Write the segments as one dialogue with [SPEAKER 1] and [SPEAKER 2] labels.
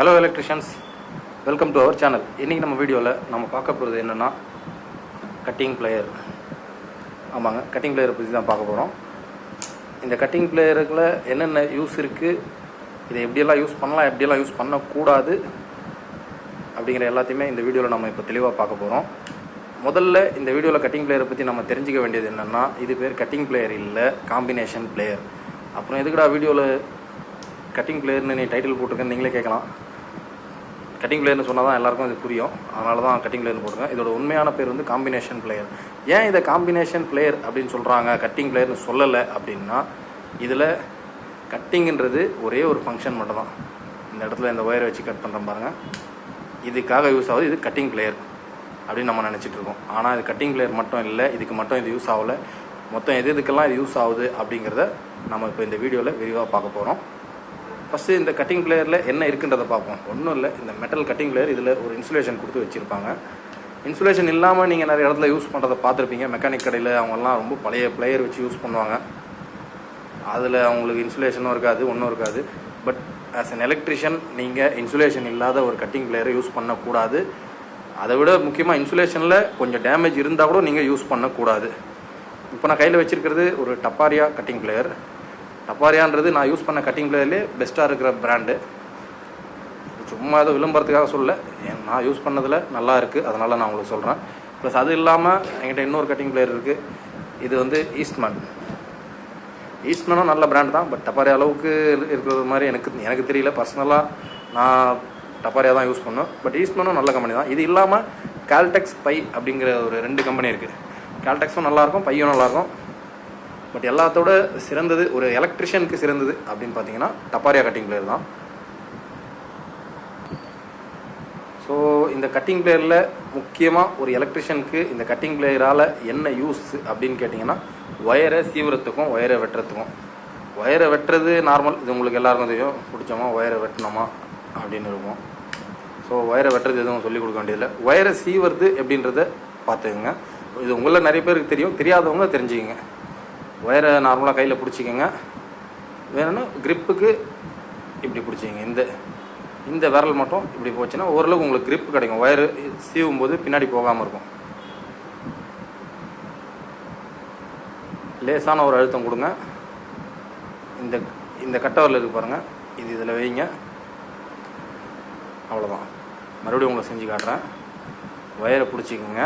[SPEAKER 1] Hello electricians welcome to our channel இன்றைக்கி நம்ம வீடியோவில் நம்ம பார்க்க போகிறது என்னென்னா கட்டிங் பிளேயர் ஆமாங்க கட்டிங் பிளேயரை பற்றி தான் பார்க்க போகிறோம் இந்த கட்டிங் பிளேயருக்குள்ள என்னென்ன யூஸ் இருக்குது இதை எப்படியெல்லாம் யூஸ் பண்ணலாம் எப்படியெல்லாம் யூஸ் பண்ணக்கூடாது அப்படிங்கிற எல்லாத்தையுமே இந்த வீடியோவில் நம்ம இப்போ தெளிவாக பார்க்க போகிறோம் முதல்ல இந்த வீடியோவில் கட்டிங் பிளேயரை பற்றி நம்ம தெரிஞ்சுக்க வேண்டியது என்னென்னா இது பேர் கட்டிங் பிளேயர் இல்லை காம்பினேஷன் பிளேயர் அப்புறம் எதுக்குடா வீடியோவில் கட்டிங் பிளேயர்னு நீ டைட்டில் போட்டிருக்கேன்னு நீங்களே கேட்கலாம். கட்டிங் பிளேயர்னு சொன்னால் தான் எல்லாருக்கும் இது புரியும். அதனால தான் கட்டிங் பிளேயர்னு போடுங்க இதோட உண்மையான பேர் வந்து காம்பினேஷன் பிளேயர் ஏன் இதை காம்பினேஷன் பிளேயர் அப்படின்னு சொல்கிறாங்க கட்டிங் பிளேயர்னு சொல்லலை அப்படின்னா இதில் கட்டிங்ன்றது ஒரே ஒரு ஃபங்க்ஷன் மட்டும் தான் இந்த இடத்துல இந்த ஒயரை வச்சு கட் பண்ணுறோம் பாருங்கள் இதுக்காக யூஸ் ஆகுது இது கட்டிங் பிளேயர் அப்படின்னு நம்ம நினச்சிட்டு இருக்கோம். ஆனால் இது கட்டிங் பிளேயர் மட்டும் இல்லை இதுக்கு மட்டும் இது யூஸ் ஆகலை. மொத்தம் எது எதுக்கெல்லாம் இது யூஸ் ஆகுது அப்படிங்கிறத நம்ம இப்போ இந்த வீடியோவில் விரிவாக பார்க்க போகிறோம் ஃபஸ்ட்டு இந்த கட்டிங் பிளேயரில் என்ன இருக்குன்றதை பார்ப்போம். ஒன்றும் இல்லை இந்த மெட்டல் கட்டிங் பிளேயர் இதில் ஒரு இன்சுலேஷன் கொடுத்து வச்சுருப்பாங்க. இன்சுலேஷன் இல்லாமல் நீங்கள் நிறைய இடத்துல யூஸ் பண்ணுறதை பார்த்துருப்பீங்க. மெக்கானிக் கடையில் அவங்கெல்லாம் ரொம்ப பழைய பிளேயர் வச்சு யூஸ் பண்ணுவாங்க. அதில் அவங்களுக்கு இன்சுலேஷனும் இருக்காது ஒன்றும் இருக்காது. பட் ஆஸ் அன் எலக்ட்ரிஷியன் நீங்கள் இன்சுலேஷன் இல்லாத ஒரு கட்டிங் பிளேயரை யூஸ் பண்ணக்கூடாது. அதை விட முக்கியமாக இன்சுலேஷனில் கொஞ்சம் டேமேஜ் இருந்தால் கூட நீங்கள் யூஸ் பண்ணக்கூடாது. இப்போ நான் கையில் வச்சுருக்கிறது ஒரு டப்பாரியா கட்டிங் பிளேயர் டப்பாரியான்றது நான் யூஸ் பண்ண கட்டிங் பிளேயர்லேயே பெஸ்ட்டாக இருக்கிற பிராண்டு சும்மா ஏதோ விளம்பரத்துக்காக சொல்ல நான் யூஸ் பண்ணதில் நல்லா இருக்குது அதனால் நான் உங்களுக்கு சொல்கிறேன் ப்ளஸ் அது இல்லாமல் என்கிட்ட இன்னொரு கட்டிங் பிளேயர் இருக்குது இது வந்து ஈஸ்ட்மேன் ஈஸ்ட்மேனும் நல்ல பிராண்ட் தான். பட் டப்பாரியா அளவுக்கு இருக்கிறது மாதிரி எனக்கு எனக்கு தெரியல. பர்சனலாக நான் டப்பாரியா தான் யூஸ் பண்ணேன் பட் ஈஸ்ட்மேனும் நல்ல கம்பெனி தான். இது இல்லாமல் கால்டெக்ஸ் பை அப்படிங்கிற ஒரு ரெண்டு கம்பெனி இருக்குது கால்டெக்ஸும் நல்லாயிருக்கும் பையும் நல்லாயிருக்கும் பட் எல்லாத்தோட சிறந்தது ஒரு எலக்ட்ரிஷியனுக்கு சிறந்தது அப்படின்னு பார்த்தீங்கன்னா டப்பாரியா கட்டிங் பிளேயர் தான். ஸோ இந்த கட்டிங் பிளேயரில் முக்கியமாக ஒரு எலக்ட்ரிஷியனுக்கு இந்த கட்டிங் பிளேயரால் என்ன யூஸ் அப்படின்னு கேட்டிங்கன்னா ஒயரை சீவுறத்துக்கும் ஒயரை வெட்டுறதுக்கும். ஒயரை வெட்டுறது நார்மல் இது உங்களுக்கு எல்லாருக்கும் தெரியும். பிடிச்சோமா ஒயரை வெட்டினோமா அப்படின்னு இருக்கும். ஸோ ஒயரை வெட்டுறது எதுவும் சொல்லிக் கொடுக்க வேண்டியதில்லை. ஒயரை சீவுறது எப்படின்றத பார்த்துக்குங்க. இது உங்களில் நிறைய பேருக்கு தெரியும். தெரியாதவங்க தெரிஞ்சுக்கங்க. ஒயரை நார்மலாக கையில் பிடிச்சிக்கோங்க. வேணும்னா க்ரிப்புக்கு இப்படி பிடிச்சிங்க இந்த இந்த விரல் மட்டும் இப்படி போச்சுன்னா ஓரளவுக்கு உங்களுக்கு க்ரிப் கிடைக்கும். ஒயரு சீவும் போது பின்னாடி போகாமல் இருக்கும். லேசான ஒரு அழுத்தம் கொடுங்க. இந்த இந்த கட்டவரில் இருக்கு பாருங்கள் இது இதில் வைங்க. அவ்வளோதான் மறுபடியும் உங்களை செஞ்சு காட்டுறேன். ஒயரை பிடிச்சிக்கோங்க.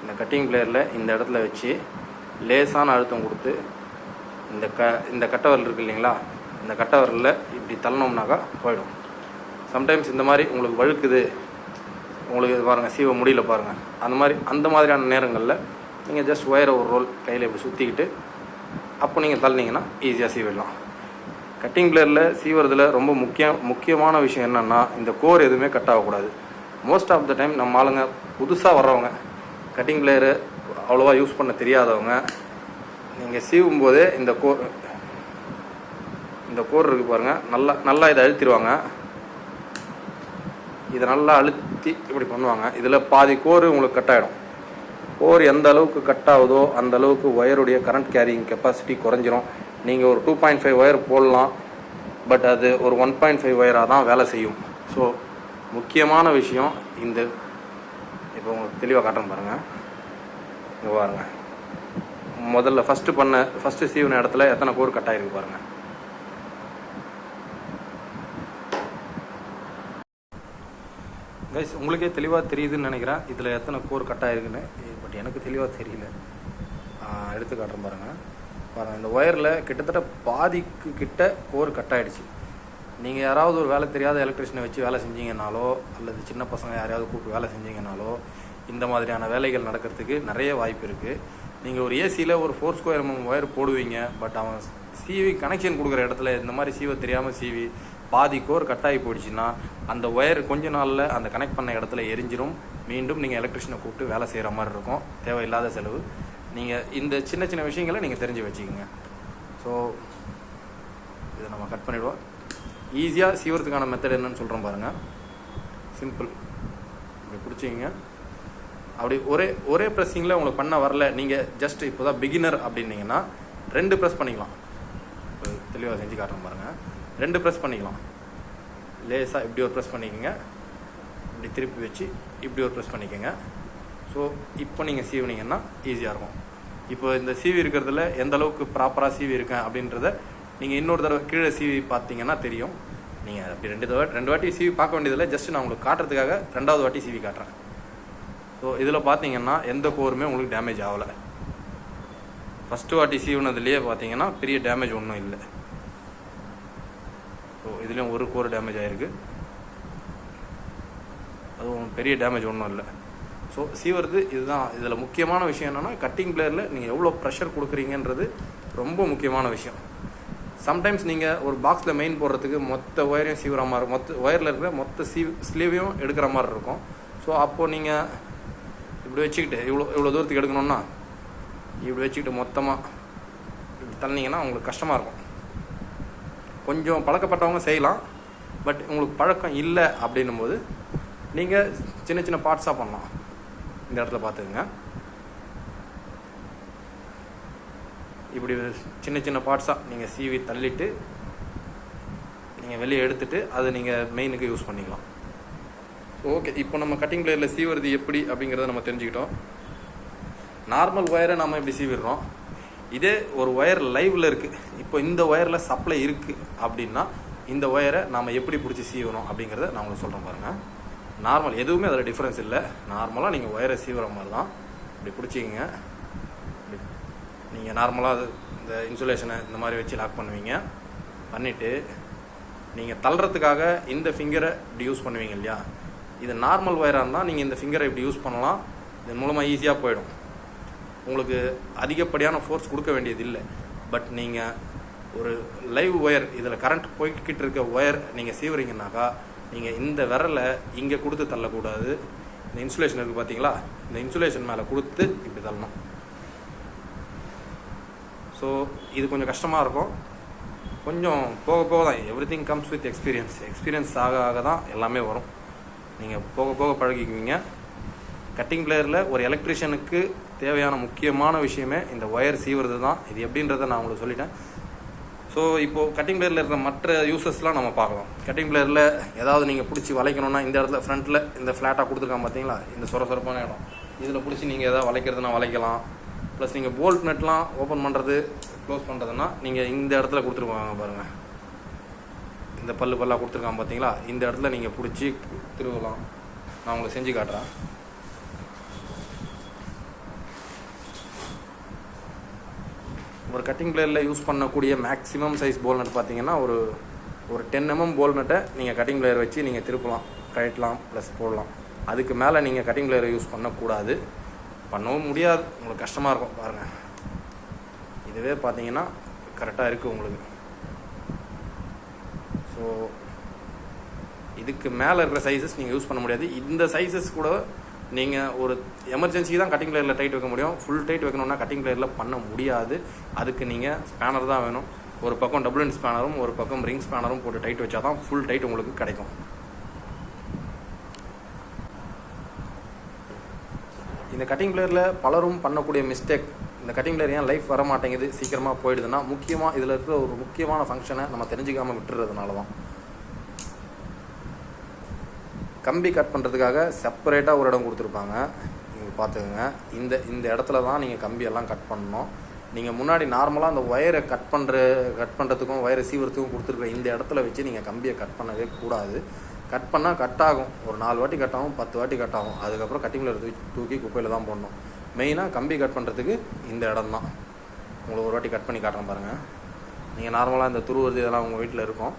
[SPEAKER 1] இந்த கட்டிங் பிளேயரில் இந்த இடத்துல வச்சு லேசான அழுத்தம் கொடுத்து இந்த க இந்த கட்டவரல் இருக்குது இல்லைங்களா? இந்த கட்டவரலில் இப்படி தள்ளணும்னாக்கா போயிடும். சம்டைம்ஸ் இந்த மாதிரி உங்களுக்கு வழுக்குது உங்களுக்கு இது பாருங்கள் சீவ முடியல பாருங்கள் அந்த மாதிரி அந்த மாதிரியான நேரங்களில் நீங்கள் ஜஸ்ட் ஒயரை ஒரு ரோல் கையில் இப்படி சுற்றிக்கிட்டு அப்போ நீங்கள் தள்ளினீங்கன்னா ஈஸியாக சீவிடலாம். கட்டிங் பிளேயரில் சீவுறதுல ரொம்ப முக்கிய முக்கியமான விஷயம் என்னென்னா இந்த கோர் எதுவுமே கட் ஆகக்கூடாது. மோஸ்ட் ஆஃப் த டைம் நம்ம ஆளுங்க புதுசாக வர்றவங்க கட்டிங் பிளேயரு அவ்வளோவா யூஸ் பண்ண தெரியாதவங்க நீங்கள் சீவும் போதே இந்த கோ இந்த கோர் இருக்குது பாருங்கள் நல்லா நல்லா இதை அழுத்திடுவாங்க இதை நல்லா அழுத்தி இப்படி பண்ணுவாங்க. இதில் பாதி கோர் உங்களுக்கு கட் ஆகிடும் கோர் எந்த அளவுக்கு கட் ஆகுதோ அந்த அளவுக்கு ஒயருடைய கரண்ட் கேரிங் கெப்பாசிட்டி குறைஞ்சிரும். நீங்கள் ஒரு டூ பாயிண்ட் ஃபைவ் ஒயர் போடலாம். பட் அது ஒரு ஒன் பாயிண்ட் ஃபைவ் ஒயராக தான் வேலை செய்யும். ஸோ முக்கியமான விஷயம் இந்த இப்போ உங்களுக்கு தெளிவாக காட்டுறேன் பாருங்கள் இங்கே பாருங்கள் முதல்ல ஃபஸ்ட்டு பண்ண ஃபஸ்ட்டு சீவன இடத்துல எத்தனை கோர் கட் ஆகிருக்கு பாருங்கள் கைஸ் உங்களுக்கே தெளிவாக தெரியுதுன்னு நினைக்கிறேன். இதில் எத்தனை கோர் கட் ஆகிருக்குன்னு பட் எனக்கு தெளிவாக தெரியல. எடுத்து காட்டுறேன் பாருங்கள் பாருங்கள் இந்த ஒயரில் கிட்டத்தட்ட பாதிக்கு கிட்ட கோர் கட் ஆகிடுச்சு நீங்கள் யாராவது ஒரு வேலை தெரியாத எலக்ட்ரிஷியனை வச்சு வேலை செஞ்சீங்கனாலோ அல்லது சின்ன பசங்க யாரையாவது கூப்பிட்டு வேலை செஞ்சீங்கனாலோ இந்த மாதிரியான வேலைகள் நடக்கிறதுக்கு நிறைய வாய்ப்பு இருக்குது நீங்கள் ஒரு ஏசியில் ஒரு ஃபோர் ஸ்கொயர் எம்எம் ஒயர் போடுவீங்க பட் அவன் சிவி கனெக்ஷன் கொடுக்குற இடத்துல இந்த மாதிரி சீவை தெரியாமல் சிவி பாதி கோர் கட்டாகி போயிடுச்சுன்னா அந்த ஒயர் கொஞ்ச நாளில் அந்த கனெக்ட் பண்ண இடத்துல எரிஞ்சிரும். மீண்டும் நீங்கள் எலக்ட்ரிஷனை கூப்பிட்டு வேலை செய்கிற மாதிரி இருக்கும். தேவையில்லாத செலவு. நீங்கள் இந்த சின்ன சின்ன விஷயங்களை நீங்கள் தெரிஞ்சு வச்சுக்கோங்க. ஸோ இதை நம்ம கட் பண்ணிவிடுவோம் ஈஸியாக சீவரத்துக்கான மெத்தட் என்னன்னு சொல்கிறோம் பாருங்கள் சிம்பிள் இப்படி பிடிச்சிங்க அப்படி ஒரே ஒரே ப்ரெஸ்ஸிங்கில் உங்களுக்கு பண்ண வரல நீங்கள் ஜஸ்ட் இப்போ தான் பிகினர் அப்படின்னீங்கன்னா ரெண்டு ப்ரெஸ் பண்ணிக்கலாம். இப்போ தெளிவாக செஞ்சு காட்டுறேன் பாருங்கள் ரெண்டு ப்ரெஸ் பண்ணிக்கலாம். லேசாக இப்படி ஒரு ப்ரெஸ் பண்ணிக்கோங்க. இப்படி திருப்பி வச்சு இப்படி ஒரு ப்ரெஸ் பண்ணிக்கோங்க. ஸோ இப்போ நீங்கள் சீவினீங்கன்னா ஈஸியாக இருக்கும். இப்போ இந்த சீவி இருக்கிறதுல எந்த அளவுக்கு ப்ராப்பராக சீவி இருக்கேன் அப்படின்றத நீங்கள் இன்னொரு தடவை கீழே சீவி பார்த்தீங்கன்னா தெரியும். நீங்கள் அப்படி ரெண்டு தடவை ரெண்டு வாட்டி சீவி பார்க்க வேண்டியதில்லை. ஜஸ்ட் நான் உங்களுக்கு காட்டுறதுக்காக ரெண்டாவது வாட்டி சீவி காட்டுறேன். ஸோ இதில் பார்த்தீங்கன்னா எந்த கோருமே உங்களுக்கு டேமேஜ் ஆகலை. ஃபஸ்ட்டு வாட்டி சீவுனதுலேயே பார்த்தீங்கன்னா பெரிய டேமேஜ் ஒன்றும் இல்லை. ஸோ இதுலேயும் ஒரு கோர் டேமேஜ் ஆகிருக்கு அதுவும் பெரிய டேமேஜ் ஒன்றும் இல்லை. ஸோ சீவறது இதுதான். இதில் முக்கியமான விஷயம் என்னென்னா கட்டிங் பிளேயரில் நீங்கள் எவ்வளோ ப்ரெஷர் கொடுக்குறீங்கன்றது ரொம்ப முக்கியமான விஷயம். சம்டைம்ஸ் நீங்கள் ஒரு பாக்ஸில் மெயின் போடுறதுக்கு மொத்த ஒயரையும் சீவுற மாதிரி மொத்த ஒயரில் இருக்கிற மொத்த சீவ் ஸ்லீவையும் எடுக்கிற மாதிரி இருக்கும். ஸோ அப்போது நீங்கள் இப்படி வச்சுக்கிட்டு இவ்வளோ இவ்வளோ தூரத்துக்கு எடுக்கணும்னா இப்படி வச்சுக்கிட்டு மொத்தமாக இப்படி தள்ளிங்கன்னா உங்களுக்கு கஷ்டமாக இருக்கும். கொஞ்சம் பழக்கப்பட்டவங்க செய்யலாம். பட் உங்களுக்கு பழக்கம் இல்லை அப்படின்னும் போது நீங்கள் சின்ன சின்ன பார்ட்ஸாக பண்ணலாம். இந்த இடத்துல பார்த்துக்குங்க. இப்படி சின்ன சின்ன பார்ட்ஸாக நீங்கள் சீவி தள்ளிட்டு நீங்கள் வெளியே எடுத்துகிட்டு அதை நீங்கள் மெயினுக்கு யூஸ் பண்ணிக்கலாம். ஓகே இப்போ நம்ம கட்டிங் பிளேயரில் சீவுறது எப்படி அப்படிங்கிறத நம்ம தெரிஞ்சுக்கிட்டோம். நார்மல் ஒயரை நம்ம இப்படி சீவிடுறோம். இதே ஒரு ஒயர் லைவில் இருக்குது இப்போ இந்த ஒயரில் சப்ளை இருக்குது அப்படின்னா இந்த ஒயரை நாம் எப்படி பிடிச்சி சீவணும் அப்படிங்கிறத நான் உங்களுக்கு சொல்கிறேன் பாருங்கள் நார்மல் எதுவுமே அதில் டிஃப்ரென்ஸ் இல்லை. நார்மலாக நீங்கள் ஒயரை சீவுற மாதிரி தான். இப்படி பிடிச்சிக்கிங்க. நீங்கள் நார்மலாக இந்த இன்சுலேஷனை இந்த மாதிரி வச்சு லாக் பண்ணுவீங்க. பண்ணிவிட்டு நீங்கள் தள்ளுறதுக்காக இந்த ஃபிங்கரை இப்படி யூஸ் பண்ணுவீங்க இல்லையா? இது நார்மல் ஒயராக இருந்தால் நீங்கள் இந்த ஃபிங்கரை இப்படி யூஸ் பண்ணலாம். இதன் மூலமாக ஈஸியாக போயிடும். உங்களுக்கு அதிகப்படியான ஃபோர்ஸ் கொடுக்க வேண்டியது இல்லை. பட் நீங்கள் ஒரு லைவ் ஒயர் இதில் கரண்ட் போய்கிட்டு இருக்க ஒயர் நீங்கள் சீவுறீங்கனாக்கா நீங்கள் இந்த விரலை இங்கே கொடுத்து தள்ளக்கூடாது. இந்த இன்சுலேஷன் இருக்குது பார்த்தீங்களா இந்த இன்சுலேஷன் மேலே கொடுத்து இப்படி தள்ளணும். ஸோ இது கொஞ்சம் கஷ்டமாக இருக்கும். கொஞ்சம் போக போக தான் every thing comes with experience experience ஆக ஆக தான் எல்லாமே வரும். நீங்கள் போக போக பழகிக்குவீங்க. கட்டிங் பிளேயரில் ஒரு எலக்ட்ரிஷியனுக்கு தேவையான முக்கியமான விஷயமே இந்த ஒயர் சீவுறது தான். இது எப்படின்றத நான் உங்களுக்கு சொல்லிட்டேன். ஸோ இப்போது கட்டிங் பிளேயரில் இருக்கிற மற்ற யூசஸ்லாம் நம்ம பார்க்கலாம். கட்டிங் பிளேயரில் ஏதாவது நீங்கள் பிடிச்சி வளைக்கணும்னா இந்த இடத்துல ஃப்ரண்ட்டில் இந்த ஃப்ளாட்டாக கொடுத்துருக்காங்க பார்த்தீங்களா இந்த சொர சொரப்பான இடம். இதில் பிடிச்சி நீங்கள் எதாவது வளைக்கிறதுனா வளைக்கலாம். ப்ளஸ் நீங்கள் போல்ட் நெட்லாம் ஓப்பன் பண்ணுறது க்ளோஸ் பண்ணுறதுன்னா நீங்கள் இந்த இடத்துல கொடுத்துருப்பாங்க பாருங்கள் இந்த பல்லு பல்லாக கொடுத்துருக்காங்க பார்த்தீங்களா இந்த இடத்துல நீங்கள் பிடிச்சி திருவலாம் நான் உங்களுக்கு செஞ்சு காட்டுறேன். ஒரு கட்டிங் பிளேயரில் யூஸ் பண்ணக்கூடிய மேக்ஸிமம் சைஸ் போல் நட் பார்த்தீங்கன்னா ஒரு ஒரு டென் எம்எம் போல் நட்டை நீங்கள் கட்டிங் பிளேயர் வச்சு நீங்கள் திருப்பலாம் கழட்டலாம் ப்ளஸ் போடலாம். அதுக்கு மேலே நீங்கள் கட்டிங் பிளேயரை யூஸ் பண்ணக்கூடாது. பண்ணவும் முடியாது. உங்களுக்கு கஷ்டமாக இருக்கும் பாருங்கள் இதுவே பார்த்தீங்கன்னா கரெக்டாக இருக்குது உங்களுக்கு. ஸோ இதுக்கு மேலே இருக்கிற சைஸஸ் நீங்கள் யூஸ் பண்ண முடியாது. இந்த சைஸஸ் கூட நீங்கள் ஒரு எமர்ஜென்சி தான் கட்டிங் பிளேயரில் டைட் வைக்க முடியும். ஃபுல் டைட் வைக்கணும்னா கட்டிங் பிளேயரில் பண்ண முடியாது. அதுக்கு நீங்கள் ஸ்பேனர் தான் வேணும். ஒரு பக்கம் டபுள் இன் ஸ்பேனரும் ஒரு பக்கம் ரிங் ஸ்பேனரும் போட்டு டைட் வச்சா தான் ஃபுல் டைட் உங்களுக்கு கிடைக்கும். இந்த கட்டிங் பிளேயரில் பலரும் பண்ணக்கூடிய மிஸ்டேக் இந்த கட்டிங் பிளேயர் ஏன் லைஃப் வர மாட்டேங்குது சீக்கிரமாக போயிடுதுன்னா முக்கியமாக இதில் இருக்கிற ஒரு முக்கியமான ஃபங்க்ஷனை நம்ம தெரிஞ்சுக்காமல் விட்டுறதுனால தான் கம்பி கட் பண்ணுறதுக்காக செப்பரேட்டாக ஒரு இடம் கொடுத்துருப்பாங்க. நீங்கள் பார்த்துக்கோங்க. இந்த இந்த இடத்துல தான் நீங்கள் கம்பியெல்லாம் கட் பண்ணணும். நீங்கள் முன்னாடி நார்மலாக அந்த ஒயரை கட் பண்ணுற கட் பண்ணுறதுக்கும் ஒயரை சீவுறதுக்கும் கொடுத்துருக்க இந்த இடத்துல வச்சு நீங்கள் கம்பியை கட் பண்ணவே கூடாது. கட் பண்ணால் கட் ஆகும். ஒரு நாலு வாட்டி கட் ஆகும் பத்து வாட்டி கட் ஆகும். அதுக்கப்புறம் கட்டிங்கில் தூக்கி தூக்கி குப்பையில் தான் போடணும். மெயினாக கம்பி கட் பண்ணுறதுக்கு இந்த இடம் தான். உங்களுக்கு ஒரு வாட்டி கட் பண்ணி காட்டுறேன் பாருங்கள் நீங்கள் நார்மலாக இந்த துருவுறது இதெல்லாம் உங்கள் வீட்டில் இருக்கும்.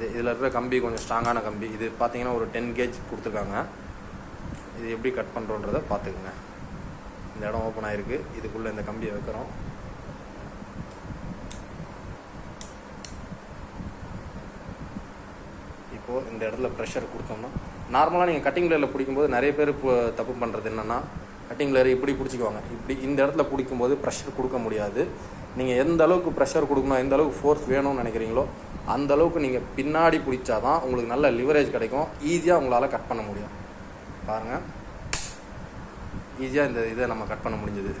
[SPEAKER 1] இந்த இதில் இருக்கிற கம்பி கொஞ்சம் ஸ்ட்ராங்கான கம்பி. இது பார்த்தீங்கன்னா ஒரு டென் கேஜ் கொடுத்துருக்காங்க. இது எப்படி கட் பண்ணுறோன்றதை பார்த்துக்குங்க. இந்த இடம் ஓப்பன் ஆகிருக்கு இதுக்குள்ளே இந்த கம்பியை வைக்கிறோம். இப்போது இந்த இடத்துல ப்ரெஷர் கொடுத்தோம்னா நார்மலாக நீங்கள் கட்டிங் பிளேயரில் பிடிக்கும்போது நிறைய பேர் இப்போ தப்பு பண்ணுறது என்னென்னா கட்டிங் பிளேயர் இப்படி பிடிச்சிக்குவாங்க. இப்படி இந்த இடத்துல பிடிக்கும்போது ப்ரெஷர் கொடுக்க முடியாது. நீங்கள் எந்த அளவுக்கு ப்ரெஷர் கொடுக்கணும் எந்த அளவுக்கு ஃபோர்ஸ் வேணும்னு நினைக்கிறீங்களோ அந்த அளவுக்கு நீங்கள் பின்னாடி பிடிச்சா தான் உங்களுக்கு நல்ல லிவரேஜ் கிடைக்கும். ஈஸியாக உங்களால் கட் பண்ண முடியும். பாருங்கள் ஈஸியாக இந்த இதை நம்ம கட் பண்ண முடிஞ்சது.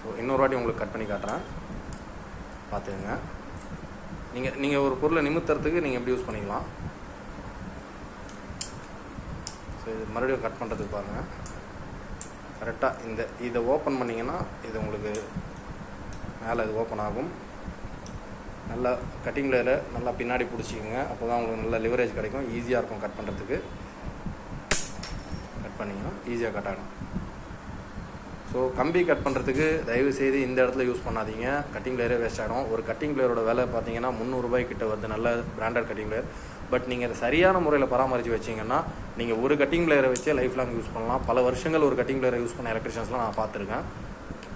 [SPEAKER 1] ஸோ இன்னொரு வாட்டி உங்களுக்கு கட் பண்ணி காட்டுறேன். பார்த்துக்கங்க நீங்கள் நீங்கள் ஒரு பொருளை நிமித்துறதுக்கு நீங்கள் எப்படி யூஸ் பண்ணிக்கலாம்? ஸோ இது மறுபடியும் கட் பண்ணுறதுக்கு பாருங்கள் கரெக்டாக இந்த இதை ஓப்பன் பண்ணிங்கன்னா இது உங்களுக்கு மேலே அது ஓப்பன் ஆகும். நல்லா கட்டிங் லேயரை நல்லா பின்னாடி பிடிச்சிக்கங்க. அப்போ தான் உங்களுக்கு நல்ல லிவரேஜ் கிடைக்கும். ஈஸியாக இருக்கும் கட் பண்ணுறதுக்கு கட் பண்ணிங்கன்னா ஈஸியாக கட் ஆகும் ஸோ கம்பி கட் பண்ணுறதுக்கு தயவு செய்து இந்த இடத்துல யூஸ் பண்ணாதீங்க. கட்டிங் லேயரே வேஸ்ட் ஆகிடும் ஒரு கட்டிங் லேயரோட விலை பார்த்தீங்கன்னா முந்நூறுரூபாய் கிட்ட வருது. நல்ல பிராண்டட் கட்டிங் லேயர் பட் நீங்கள் அதை சரியான முறையில் பராமரித்து வச்சிங்கன்னா நீங்கள் ஒரு கட்டிங் லேயரை வச்சே லைஃப் லாங் யூஸ் பண்ணலாம். பல வருஷங்கள் ஒரு கட்டிங் லேயரை யூஸ் பண்ண எலக்ட்ரிஷியன்ஸ்லாம் நான் பார்த்துருக்கேன்.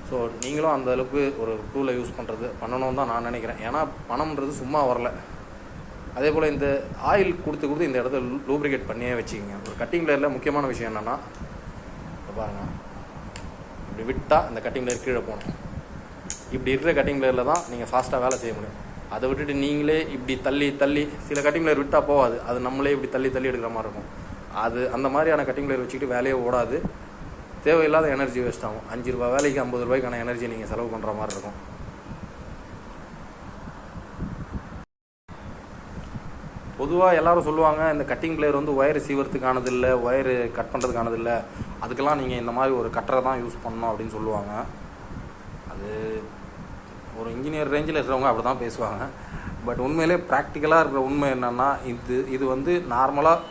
[SPEAKER 1] ஸோ நீங்களும் அந்த அளவுக்கு ஒரு டூலை யூஸ் பண்ணுறது பண்ணணும் தான் நான் நினைக்கிறேன். ஏன்னா பணம்ன்றது சும்மா வரல. அதே போல் இந்த ஆயில் கொடுத்து கொடுத்து இந்த இடத்த லூப்ரிகேட் பண்ணியே வச்சுக்கோங்க. ஒரு கட்டிங் லேயரில் முக்கியமான விஷயம் என்னென்னா பாருங்கள் இப்படி விட்டால் இந்த கட்டிங் லேயர் கீழே போகணும். இப்படி இருக்கிற கட்டிங் லேயரில் தான் நீங்கள் ஃபாஸ்ட்டாக வேலை செய்ய முடியும். அதை விட்டுட்டு நீங்களே இப்படி தள்ளி தள்ளி சில கட்டிங் லேயர் விட்டால் போகாது. அது நம்மளே இப்படி தள்ளி தள்ளி எடுக்கிற மாதிரி இருக்கும். அது அந்த மாதிரியான கட்டிங் லேயர் வச்சுக்கிட்டு வேலையே ஓடாது. தேவையில்லாத எனர்ஜி வேஸ்ட் ஆகும். அஞ்சு ரூபா வேலைக்கு ஐம்பது ரூபாய்க்கான எனர்ஜி நீங்கள் செலவு பண்ணுற மாதிரி இருக்கும். பொதுவாக எல்லாரும் சொல்லுவாங்க இந்த கட்டிங் பிளேயர் வந்து ஒயர் சீவறதுக்கானது இல்லை ஒயரு கட் பண்ணுறதுக்கானது இல்லை அதுக்கெல்லாம் நீங்கள் இந்த மாதிரி ஒரு கட்டரை தான் யூஸ் பண்ணணும் அப்படின்னு சொல்லுவாங்க. அது ஒரு இன்ஜினியர் ரேஞ்சில் இருக்கிறவங்க அப்படி தான் பேசுவாங்க. பட் உண்மையிலே ப்ராக்டிக்கலாக இருக்கிற உண்மை என்னென்னா இது இது வந்து நார்மலாக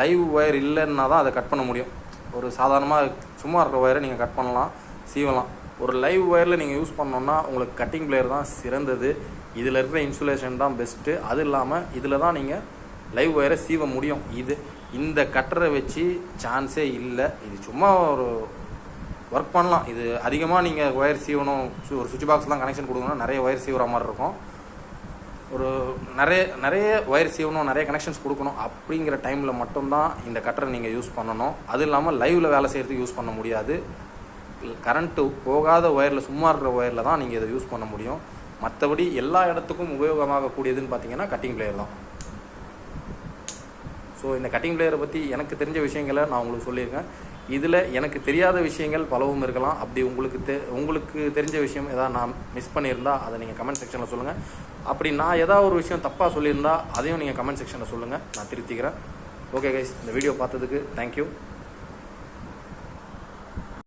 [SPEAKER 1] லைவ் ஒயர் இல்லைன்னா தான் அதை கட் பண்ண முடியும். ஒரு சாதாரணமாக சும்மா இருக்கிற ஒயரை நீங்கள் கட் பண்ணலாம் சீவலாம். ஒரு லைவ் ஒயரில் நீங்கள் யூஸ் பண்ணோன்னா உங்களுக்கு கட்டிங் பிளேயர் தான் சிறந்தது. இதில் இருக்கிற இன்சுலேஷன் தான் பெஸ்ட்டு அது இல்லாமல் இதில் தான் நீங்கள் லைவ் ஒயரை சீவ முடியும். இது இந்த கட்டரை வச்சு சான்ஸே இல்லை. இது சும்மா ஒரு ஒர்க் பண்ணலாம். இது அதிகமாக நீங்கள் ஒயர் சீவணும். சு- ஒரு சுவிட்ச் பாக்ஸ்லாம் கனெக்ஷன் கொடுக்கணும்னா நிறைய ஒயர் சீவுற மாதிரி இருக்கும். ஒரு நிறைய நிறைய ஒயர் சீவணும் நிறைய கனெக்ஷன்ஸ் கொடுக்கணும் அப்படிங்கிற டைமில் மட்டும்தான் இந்த கட்டரை நீங்கள் யூஸ் பண்ணணும். அது இல்லாமல் லைவில் வேலை செய்கிறதுக்கு யூஸ் பண்ண முடியாது. கரண்ட்டு போகாத ஒயரில் சும்மா இருக்கிற ஒயரில் தான் நீங்கள் இதை யூஸ் பண்ண முடியும். மற்றபடி எல்லா இடத்துக்கும் உபயோகமாகக்கூடியதுன்னு பார்த்தீங்கன்னா கட்டிங் பிளேயர் தான். ஸோ இந்த கட்டிங் பிளேயரை பற்றி எனக்கு தெரிஞ்ச விஷயங்களை நான் உங்களுக்கு சொல்லியிருக்கேன். இதில் எனக்கு தெரியாத விஷயங்கள் பலவும் இருக்கலாம். அப்படி உங்களுக்கு தெ உங்களுக்கு தெரிஞ்ச விஷயம் எதாவது நான் மிஸ் பண்ணியிருந்தா அதை நீங்கள் கமெண்ட் செக்ஷனில் சொல்லுங்கள் அப்படி நான் ஏதாவது ஒரு விஷயம் தப்பாக சொல்லியிருந்தா அதையும் நீங்கள் கமெண்ட் செக்ஷனில் சொல்லுங்கள் நான் திருத்திக்கிறேன். ஓகே கைஸ் இந்த வீடியோ பார்த்ததுக்கு தேங்க்யூ